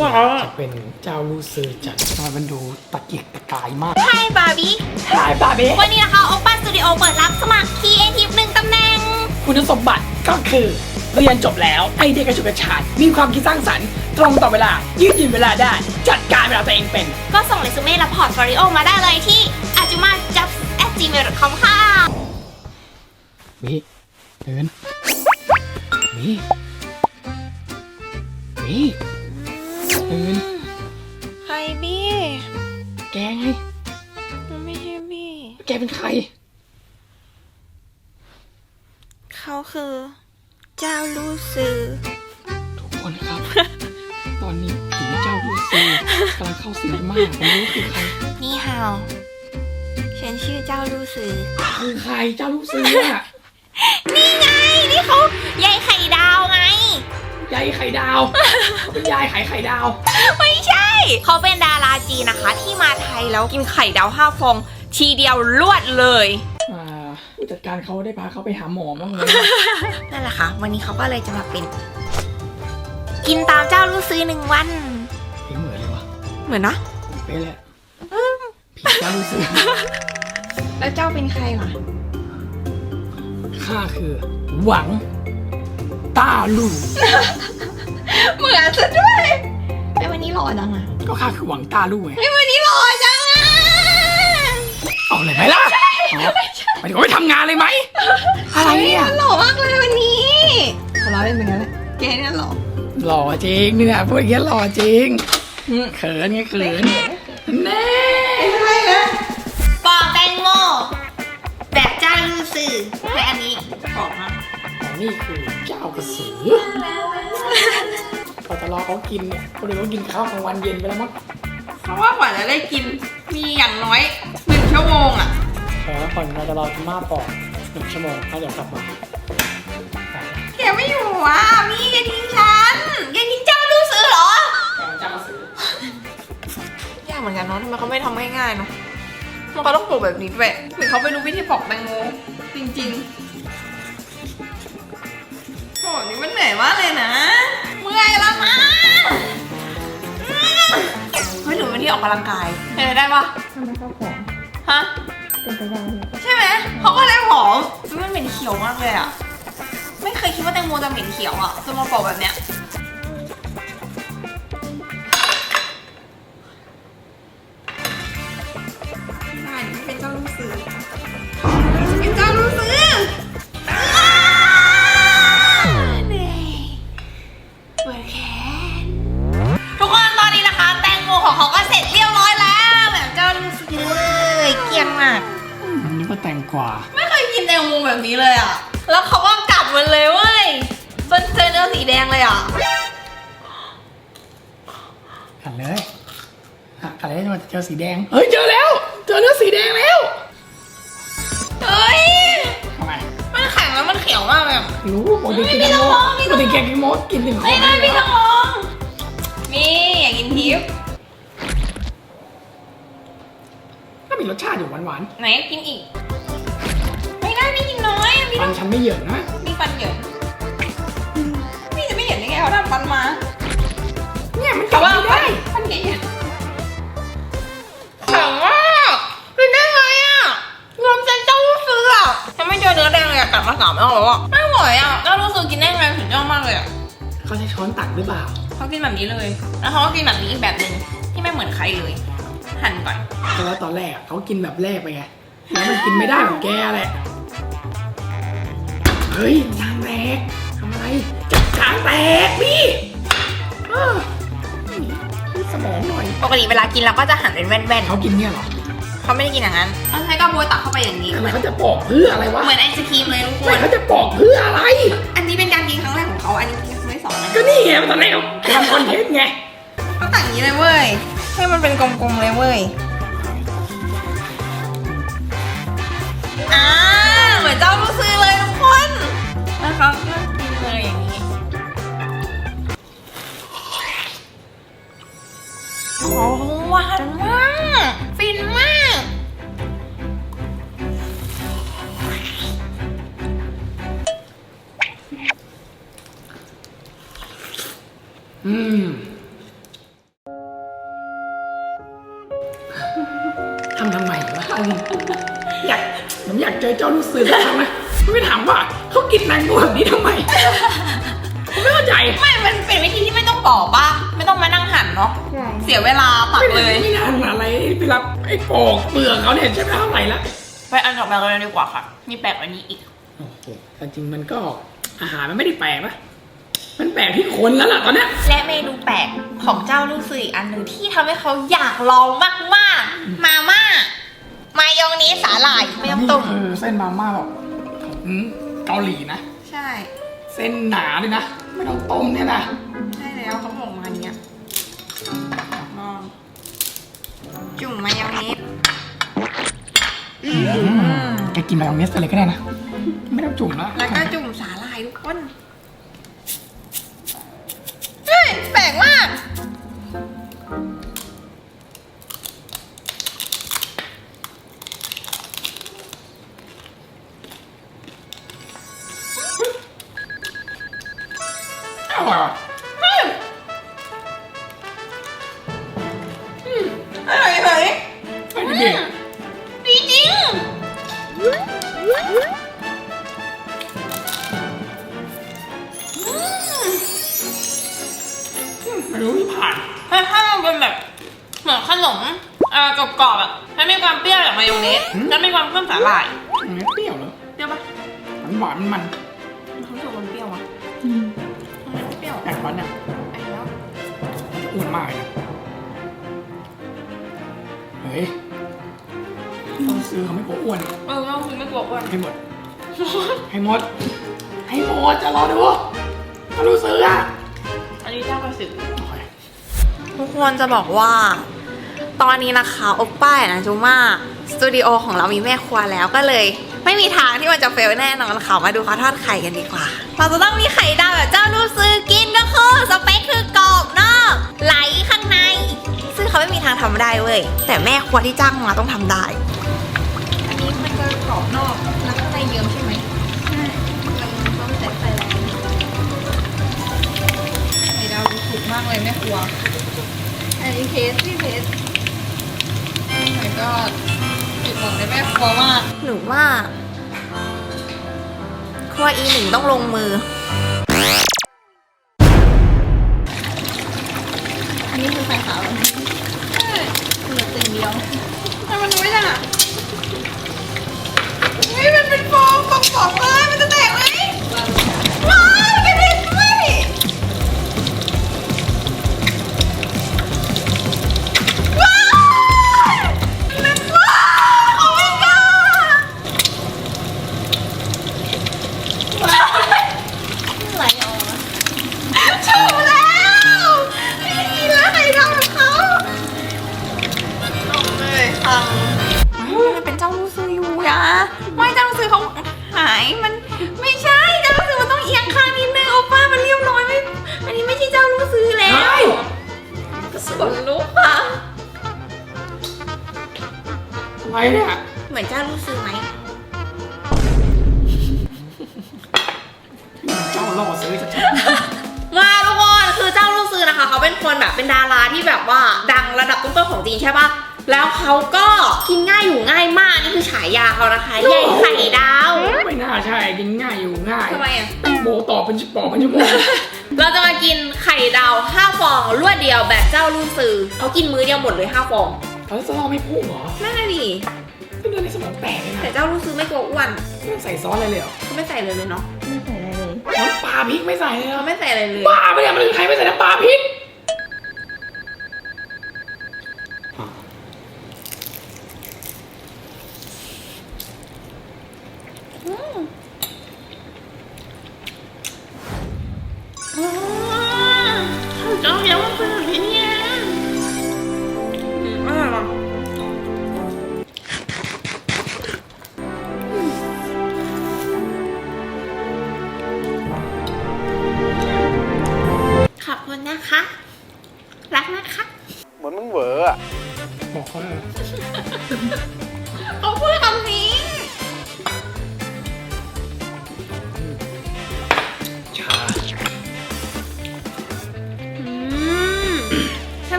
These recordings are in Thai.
ว่าเขาจะเป็นเจ้าลูซือจัดทำไมมันดูตะเกียกตะกายมากไฮบาร์บี้หายบาเบ้วันนี้นะคะโอป้าสตูดิโอเปิดรับสมัครครีเอทีฟหนึ่งตำแหน่ง คุณสมบัติก็คือ เรียนจบแล้วไอเดียกระชุกกระชากมีความคิดสร้างสรรค์ ตรงต่อเวลา ยืดหยุ่นเวลาได้ จัดการเวลาตัวเองเป็น ก็ส่งเรซูเม่และพอร์ตโฟลิโอมาได้เลยที่ a j u m a j o b s g m a i l c o m ค่ะมีเดินมีมี เดินใครบี้แกไงมันไม่ใช่บี้แกเป็นใคร เขาคือ เจ้าลูซือทุกคนครับ ตอนนี้ผีเจ้าลูซือกำลังเข้าสิงมากผมรู้คือใครนี่ฮาวฉันชื่อเจ้าลูซือคือใครเจ้าลูซืออะนี่ไงนี่เขายายไข่ดาวไง ยายไข่ดาวเขาเป็นยายไข่ไข่ดาว ไม่ใช่ เขาเป็นดาราจีนนะคะ ที่มาไทยแล้วกินไข่ดาวห้าฟอง ทีเดียวรวดเลยอ่าผู้จัดการเขาได้พาเขาไปหาหมอบ้างเลยนั่นแหละค่ะ วันนี้เขาก็เลยจะมาเป็น กินตามเจ้าลูซื้อหนึ่งวันผีเหมือนเลยวะเหมือนนะเป๊ะเลยอะผีเจ้าลูซือแล้วเจ้าเป็นใครล่ะข้าคือ หวัง ต้าลู่เหมือนซะด้วยแต่วันนี้หล่อจังอะก็ข้าคือหวังต้าลู่ไงแต่วันนี้หล่อจังอะเอาเลยไหมล่ะอ๋อหมายถึงว่าไปทำงานเลยไหม อะไรเนี่ยหล่อมากเลยวันนี้ของเราเป็นเหมือนกันแหละแกเนี่ยหล่อหล่อจริงเนี่ยพูดอย่างเงี้ยหล่อจริงเขินไงเขินแน่ปอกแตงโมแบบเจ้าลูซื้อและอันนี้ปอกมาอ๋อ นี่คือเจ้ากระสือพอจะรอเขากินเนี่ยคนอื่นเขากินข้าวกลางวันเย็นไปแล้วมั้งเพราะว่ากว่าจะได้กินมีอย่างน้อยหนึ่งชั่วโมงอะเออก่อนเราจะรอกินมาปอกหนึ่งชั่วโมงแล้วเดี๋ยวกลับมาไปแกไม่อยู่อะมีแกทิ้งฉันแกทิ้งเจ้าลูซื้อเหรอเจ้ากระสือยากเหมือนกันเนาะทำไมเขาไม่ทำง่ายๆเนาะมันก็ต้องปลูกแบบนี้ด้วยหรือเขาไปรู้วิธีปอกแตงโมจริงๆ โอ้นี่มันเหนื่อยมากเลยนะ เมื่อยแล้วนะเฮ้ยหรือวิธีออกกำลังกายเป็นไปได้ปะทำไมเขาผอมฮะใช่ไหมเขาก็เลยผอมมันเหม็นเขียวมากเลยอะไม่เคยคิดว่าแตงโมจะเหม็นเขียวอะจะมาปอกแบบเนี้ย อสีแดง เฮ้ยเจอแล้ว เจอเนื้อสีแดงแล้วเฮ้ย ทำไมมันแข็งแล้วมันเขียวมากเลยอะ รู้ปกติกินไม่แตงต้องโมมองไม่ปต้กองติแกกินโมดกินถึงคอไม่ได้เลยพี่เหรต้อองมองนี่อยากกินทิพย์ก็มีรสชาติอยู่หวานไหนกินอีก ไม่ได้พี่กินน้อยๆพี่ฟัต้นองฉันไม่เหยินนะมีฟันเหยินพี่จะไม่เห็นได้ไงเขาทำฟันมาเนี่ยมันแต่จับว่าไม่ฟัได้นฟันเหยิน แข็งมากเป็นได้ไงอะรวมเซนเจ้าลูกซื้ออะฉันไม่เจอเนื้อแดงเลยอะกัดมาสามรอบแล้วอะไม่ไหวอะเจ้าลูกซื้อกินได้ไงสุดยอดมากเลยอะเขาใช้ช้อนตักหรือเปล่าเขากินแบบนี้เลย แล้วเขาก็กินแบบนี้อีกแบบหนึ่งที่ไม่เหมือนใครเลยหั่นก่อนแต่ว่าตอนแรกอะเขากินแบบแรกไปไงแล้วมันกินไม่ได้เหมือนแกแหละเฮ้ยจางแตกทำอะไรจับจางแตกพี่เออนี่ สมองหน่อยปกติเวลากินเราก็จะหั่นเป็นแว่นเขากินเนี่ยเหรอๆเขาไม่ได้กินอย่างนั้นเขาใช้กระบวยตักเข้าไปอย่างนี้ ทำไมเขาจะปอกเพื่ออะไรวะเหมือนไอศครีมเลยทุกทำคไมน เขาจะปอกเพื่ออะไร อันนี้เป็นการกินครั้งแรกของเขาอันนี้กินครั้งที่สองนะก็นี่ไงตอนแรกเขาทำคอนเทนต์ไงเขาตักอย่างนี้เลยเว้ย ให้มันเป็นกลมๆเลยเว้ยอ่า ใจไม่มันเป็นวิธีที่ไม่ต้องปอกปะไม่ต้องมานั่งหั่นเนาะ ใช่เสียเวลาตักไม่เลยไม่นานอะไรไปรับไอ้ปอกเปลือกเขาเนี่ยใช้เวลาเท่าไหร่ละไปอันต่อไปกันเลยดีกว่าค่ะ มีแปลกกว่านี้อีก โอ้โหแต่จริงมันก็อาหารมันไม่ได้แปลกนะมันแปลกที่คนแล้วล่ะตอนเนี้ยและเมนูแปลกของเจ้าลูกสื่ออีกอันหนึ่งที่ทำให้เขาอยากลองมากๆ มาม่ามายองเนี้สาหร่ายไม่ต้องต้ม นี่คือเส้นมาม่าแบบอืมเกาหลีนะ ใช่ เส้นหนาเลยนะ ไม่ต้องต้มเนี่ยนะใช่แล้วเขาบอกมาอย่างเงี้ยลองจุ่มมายองเนสแกกินมายองเนสไปเลยก็ได้นะ ไม่ต้องจุ่มแล้วแล้วก็จุ่มสาหร่ายทุกคน ไม่รู้ที่ผ่านถ้าถ้ามันเป็นแบบเหมือนขนมเอ่อกรอบๆอะให้มีความเปรี้ยวจากมายองเนสอืม แล้วมีความเพิ่มสาหร่ายมันไม่เปรี้ยวเหรอเปรี้ยวปะมันหวานมันมันเขารู้สึกว่ามันเปรี้ยวอะทำไมไม่เปรี้ยวแอบร้อนเนี่ยไอ้แล้วอ้วนมากเลยนะเฮ้ยต้อง ซื้อเขาไม่กลัวอ้วนเออเราคือไม่กลัวอ้วนให้หมด ให้หมด ให้หมดจะรอดูถ้ารู้ซื้ออะอันนี้เจ้ากระสือโอเคทุกคนจะบอกว่า ตอนนี้นะคะโอปป้านะจูมาสตูดิโอของเรามีแม่ครัวแล้วก็เลย ไม่มีทางที่มันจะเฟลแน่นอนค่ะมาดูเขาทอดไข่กันดีกว่า เราจะต้องมีไข่ดาวแบบเจ้าลูกซื้อกินก็คือสเปคคือกรอบนอกไหลข้างใน ซึ่งเขาไม่มีทางทำได้เว้ยแต่แม่ครัวที่จ้างมาต้องทำได้ อบนอกแล้วข้างในเยิ้มใช่ไหมใช่มันต้องใส่ไฟแรงไข่ดาวดูสุกมากเลยแม่ครัวอันนี้เทสที่เทสโอ้ my god ผิดหวังในแม่ครัวมากหนูว่า ครัวอีหนึ่งต้องลงมือ อันนี้คือไข่ขาวเหลือติ่งเดียวทำไมมันไม่ได้อะ เป็นฟองฟองฟองเลยมันจะแต มาทุกคนคือเจ้าลูกซื้อนะคะ เขาเป็นคนแบบเป็นดาราที่แบบว่าดังระดับต้นๆของจีนใช่ปะแล้วเขาก็กินง่ายอยู่ง่ายมากนี่คือฉายาเขานะคะใหญ่ไข่ดาว ไม่น่าใช่กินง่ายอยู่ง่ายทำไมอะ โบต่อเป็นชั่วโมงเป็นชั่วโมงเราจะมากินไข่ดาวห้าฟองรวดเดียวแบบเจ้าลูกซื้อเขากินมื้อเดียวหมดเลยห้าฟองคอเลสเตอรอลไม่พุ่งเหรอนั่นน่ะดิเป็นเรื่องในสมองแตกเลยนะแต่เจ้าลูกซื้อไม่กลัวอ้วนไม่ต้องใส่ซอสอะไรเลยเหรอเขาไม่ใส่เลยเลยเนาะ น้ำปลาพริกไม่ใส่เลยเหรเขาอไม่ใส่อะไรเลยบ้าไม่ได้มันคือใครไม่ใส่น้ำปลาพริก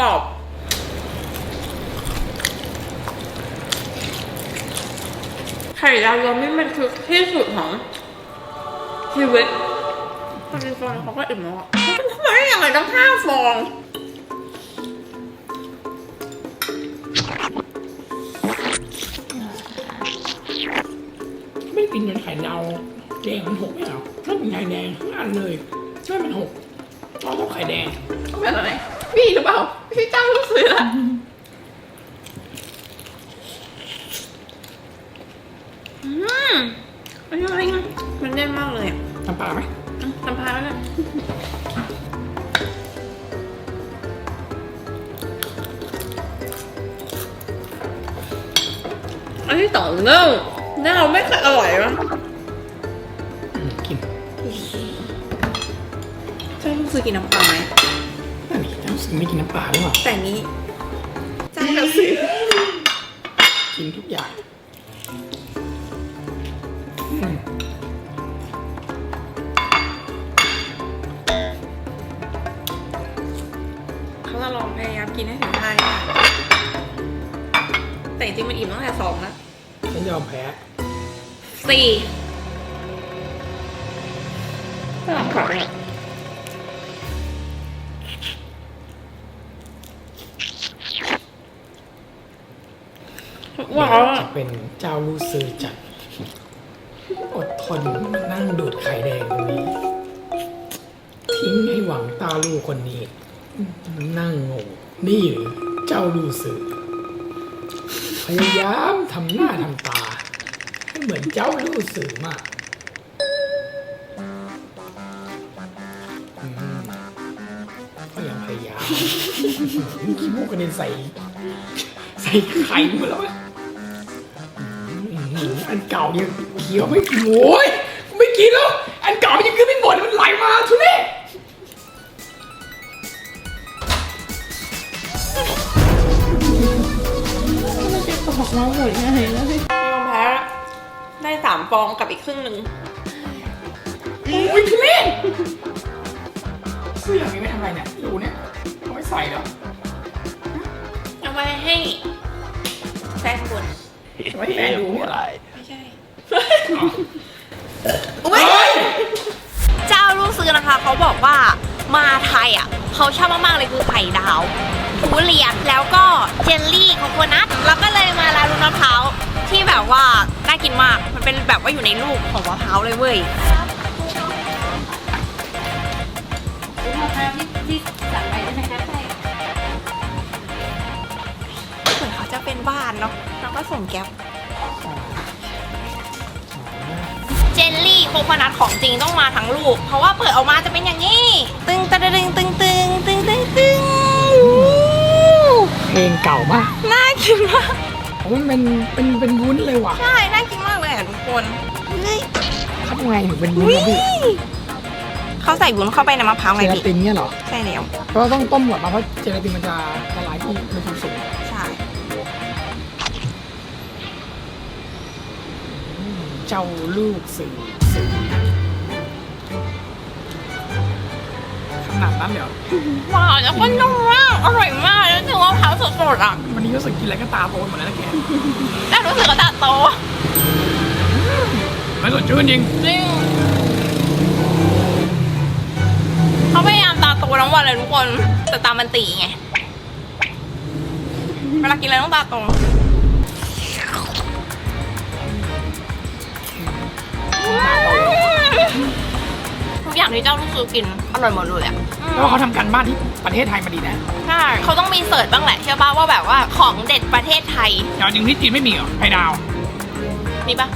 กรอบ ไข่ดาวรวมนี่มันคือที่สุดของชีวิตตอนนี้ฟองเขาก็อิ่มแล้วอะทำไมยังไงต้องห้าฟองไม่กินจนไข่ดาวแดงมันหกไม่เอถ้าเป็นไข่แดงทั้งอันเลยช่วยมันหก เราต้องไข่แดงเป็นอะไรพี่หรือเปล่า พี่จ้างลูกซื้อละอืมอันนี้อะไรนะมันแน่นมากเลยอะน้ำปลาไหมอะสัมภาษณ์แล้วกันอันที่สองเน่าเน่าไม่เคยอร่อยมั้ง ซื้อกินน้ำปลาไหมนั่นนี่น้ำซื้อไม่กินน้ำปลาหรือเปล่าแต่นี้จ้างลูกซื้อกินทุกอย่างเขาจะลองพยายามกินให้ถึงห้าแต่จริงมันอิ่มตั้งแต่สองแล้วฉันยอมแพ้สี่สลับผักเนี่ย ว้าวจะเป็นเจ้าลูซือจัดอดทนนั่งดูดไข่แดงตรงนี้ ทิ้งให้หวังตาลูกคนนี้ นั่งงงนี่หรือเจ้าลูซือพยายามทำหน้าทำตา ให้เหมือนเจ้าลูซือมากก็ยังพยายามขี้มูกกระเด็นใส่ ใส่ไข่หมดแล้ว อะอื้อหืออันเก่ายังเคี้ยวไม่กินโว้ยไม่กินแล้ว อันเก่ามันยังกินไม่หมดมันไหลมาทุเรศยอมแพ้ละได้สามฟองกับอีกครึ่งหนึ่งโอ้ยทุเรศเสื้ออย่างนี้ไม่ทำอะไรเนี่ยดูเนี่ยเอาไม่ใส่เหรอ เอาไปให้แฟนบนเอา ไม่แฟนดูเนี่ยไม่ใช่เฮ้ยเจ้าลูกซื้อนะคะ เขาบอกว่ามาไทยอะเขาชอบมาก ๆ เลยคือไข่ดาวทุเรียนแล้วก็เจลลี่โคโคนัทแล้วก็เลยมาร้านลูกมะพร้าวที่แบบว่าน่ากินมาก มันเป็นแบบว่าอยู่ในลูกของมะพร้าวเลยเว้ยเหมือนเเป็นบ้านเนาะแล้วก็ส่งแก๊ปเจลลี่โคโคนัทของจริงต้องมาทั้งลูก เพราะว่าเปิดออกมาจะเป็นอย่างนี้ ตึงตะดึงตึงตึงตึงตึงตึงเพลงเก่ามากน่ากินมากเพราะมันเป็นเป็นเป็นวุ้นเลยว่ะใช่น่ากินมากเลยอะทุกคนเฮ้ยทำไงถึงเป็นวุ้นวินะพี่เขาใส่วุ้นเข้าไปในมะพร้าวเจไงลาพี่ตินเนี่ยเหรอใช่แล้วเพราะว่าต้องต้มก่อนมาเพราะเจลาตินมันจะละลายที่อุณหภูมิสูง เจ้าลูกสื่อสื่อขนาดนั้นเดี๋ยวหวานแล้วก็นุ่มมากอร่อยมากแล้วถึงว่ามะพร้าวสดๆอะวันนี้รู้สึกกินอะไรก็ตาโตหมดแล้วนะแกแต่รู้สึกกระดาโตไม่สดชื่นจริงจริงเขาพยายามตาโตทั้งวันเลยทุกคน แต่ตามันตีไงเวลากินอะไรต้องตาโต ทุกอย่างที่เจ้าลูกซื้อกินอร่อยหมดเลยอะแล้วเขาทำการบ้านที่ประเทศไทยมาดีนะใช่เขาต้องมีเสิร์ชบ้างแหละใช่ป่ะว่าแบบว่าของเด็ดประเทศไทยแต่จริงที่จีนไม่มีเหรอไข่ดาวมีปะ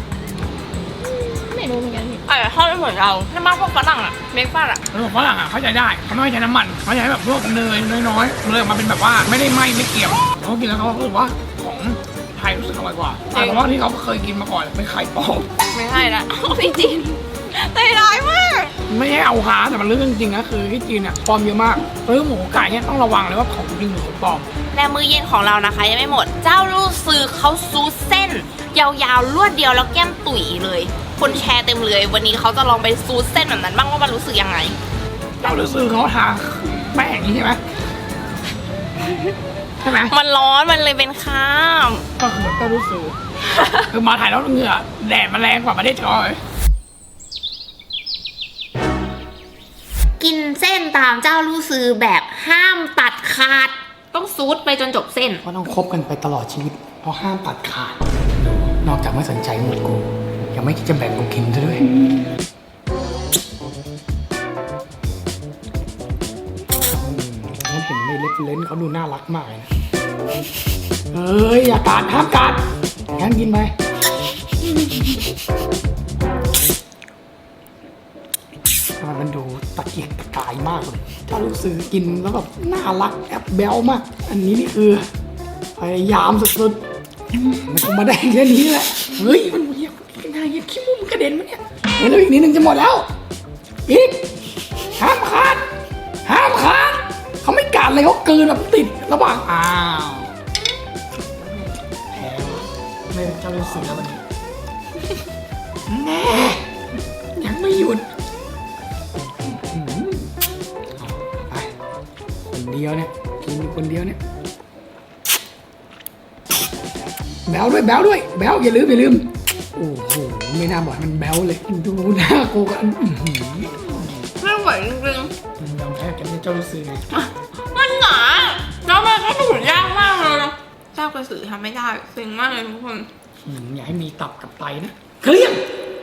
ไม่รู้เหมือนกันเออทอดไม่เหมือนเราถ้ามาพวกฝรั่งอะเมกฟ้าอะแล้วฝรั่งอะเข้าใจได้เขาไม่ใช้น้ำมันเขาใช้แบบพวกเนยน้อยๆเนยออกมาเป็นแบบว่าไม่ได้ไหม้ไม่เกรียมเขากินแล้วเขารู้สึกว่าของไทยรู้สึกอร่อยกว่าแต่เพราะว่าที่เขาเคยกินมาก่อนเป็นไข่ปลอมไม่ใช่ละพี่จีนใจร้ายมาก ไม่ใช่เอาหาแต่มันเรื่องจริงๆนะคือที่จีนเนี่ยปลอมเยอะมากซื้อหมูไก่เนี่ยต้องระวังเลยว่าของจริงหรือของปลอมและมื้อเย็นของเรานะคะยังไม่หมด เจ้าลูกซื้อเขาซูเส้น ยาวๆลวดเดียวแล้วแก้มตุ๋ยเลย คนแชร์เต็มเลย วันนี้เขาจะลองไปซูเส้นแบบนั้นบ้างว่ามันรู้สึกยังไงเรารู้สึกเขาทาแป้งอย่างนี้ใช่ไหม ใช่ไหมมันร้อนมันเลยเป็นข้ามก็คือก็รู้สึกคือมาถ่ายแล้วเหงื่อแดดมันแรงกว่าประเทศชอย กินเส้นตามเจ้าลู่ซื้อแบบห้ามตัดขาด ต้องซูดไปจนจบเส้นเพราะต้องคบกันไปตลอดชีวิต เพราะห้ามตัดขาด นอกจากไม่สนใจหมดกู ยังไม่คิดจะแบ่งกูกินซะด้วย ผมเห็นในเล็บเลนส์เขาดูน่ารักมากเลยนะเฮ้ยอย่ากัดห้ามกัดงั้นกินไหมมันดูตะเกียกตะกายมากเลยถ้ารู้สึกกินแล้วแบบน่ารักแอบแบลมาก อันนี้นี่คือพยายามสุดๆมันมาได้แค่นี้แหละ เฮ้ย มันเหยียบหน้าเหยียขี้มุมกระเด็นมาเนี่ยเฮ้ยแล้วอีกนิดนึงจะหมดแล้ว อีก เขาไม่กัดเลยเขากลืนแบบติดระหว่างอ้าวแพ้ว่ะไม่เป็นเจ้ารู้สึกแล้ววันนี้แน่ยังไม่หยุดอื้อหือเอาไปคนเดียวเนี่ยกินอยู่คนเดียวเนี่ยแบลด้วยแบลด้วยแบลอย่าลืมอย่าลืมโอ้โหไม่น่าบอกให้มันแบลเลยดูหน้ากูกันอื้อหือไม่ไหวจริงมันยอมแพ้กันไม่เจ้ารู้สึกเลยๆ นะเจ้ากระสือทำไม่ได้เซ็งมากเลยทุกคนอืมอย่าให้มีตับกับไตนะเคลียง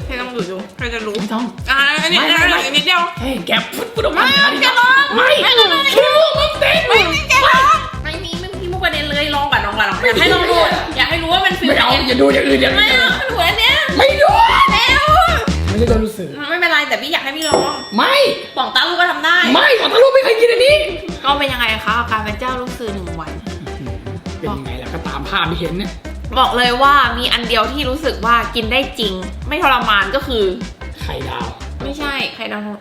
ใครต้องดูดูใครจะรู้ไม่ต้อง อ่าอันนี้ไม่อันไม่นี้อันนี้เดียว เฮ้ยแกพุดพุดออกมาไม่หาดิแกลองไม่ไม่ลองคิวมึงติดไม่มีแกลองไม่มีไม่มีมุกประเด็นเลยลองก่อนลองก่อนลองก่อนอยากให้ลองดูอยากให้รู้ว่ามันฟิลไม่ไหนเอาอย่าดูอย่างอื่นอย่างไม่อื่นเอาดูอันเนี้ยไม่ดูแล้วไม่ได้เจ้ารู้สึกไม่เป็นไรแต่พี่อยากให้พี่ลองไม่ป่องตาลูกก็ทำได้ไม่ขอทะลุไม่เคยกินอันนี้ก็เป็นยังไงคะอาการเป็นเจ้าลูกซื้อหนึ่งวัน เป็นยังไง ล่ะก็ตามภาพที่เห็นเนี่ยบอกเลยว่ามีอันเดียวที่รู้สึกว่ากินได้จริง ไม่ทรมานก็คือ ไข่ดาว ไม่ใช่ไข่ดาวทร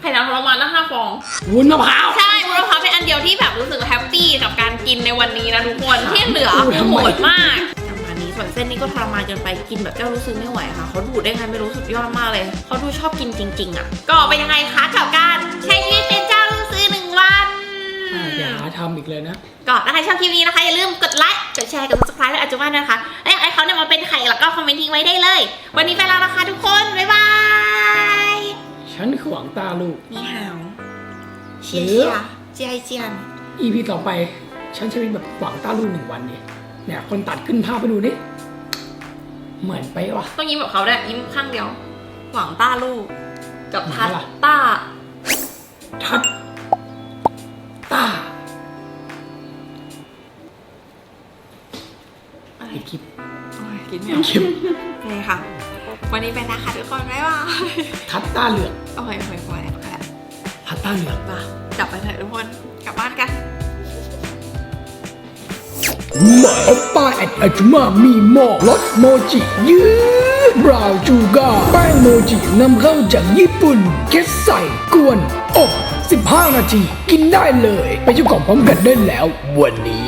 ไข่ดาวทรมานนะห้าฟองวุ้นมะพร้าว ใช่บุรพาเป็นอันเดียวที่แบบรู้สึกแฮปปี้กับการกินในวันนี้นะทุกคนที่เหลือคือโหดมากประมาณนี้ส่วนเส้นนี้ก็ทรมานเกินไปกินแบบเจ้ารู้สึกไม่ไหวค่ะเขาดูดได้ไงไม่รู้สุดยอดมากเลยเขาดูชอบกินจริง ๆ อะ ก็เป็นยังไงคะกับการใช้ชีวิตเป็น ทำอีกเลยนะ ก็ถ้าใครชอบคลิปนี้นะคะอย่าลืมกดไลค์กดแชร์กด subscribe และอาจจะว่านะคะและอยากให้เขาเนี่ยมาเป็นใครแล้วก็คอมเมนต์ทิ้งไว้ได้เลย วันนี้ไปแล้วนะคะทุกคนบ๊ายบายฉันคือหวังตาลูก นี่ฮาวเชียร์เจียเจียนอีพีต่อไป ฉันจะเป็นแบบหวังตาลูกหนึ่งวันเนี่ยเนี่ยคนตัดขึ้นภาพไปดูดิเหมือนไปะวะต้องยิ้มแบบเขาด้วยยิ้มข้างเดียว หวังต้าลูกกับทัดไหนล่ะต้า ทัด อะไรปิดคลิปกินปิดคลิปโอเคค่ะ วันนี้ไปนะคะทุกคนบ๊ายบายทัดตาเหลือกโอเคโอเคพอแล้วพอแล้วทัดตาเหลือกมากลับไปเถอะทุกคนกลับบ้านกันหมาโอปป้าแอดอาจุมามีหม้อรสโมจิยืดบราวน์ชูการ์แป้งโมจินำเข้าจากญี่ปุ่นแค่ใส่กวนอบ15 นาที กินได้เลย ไปเจ้าของพร้อมกันได้แล้ว วันนี้นม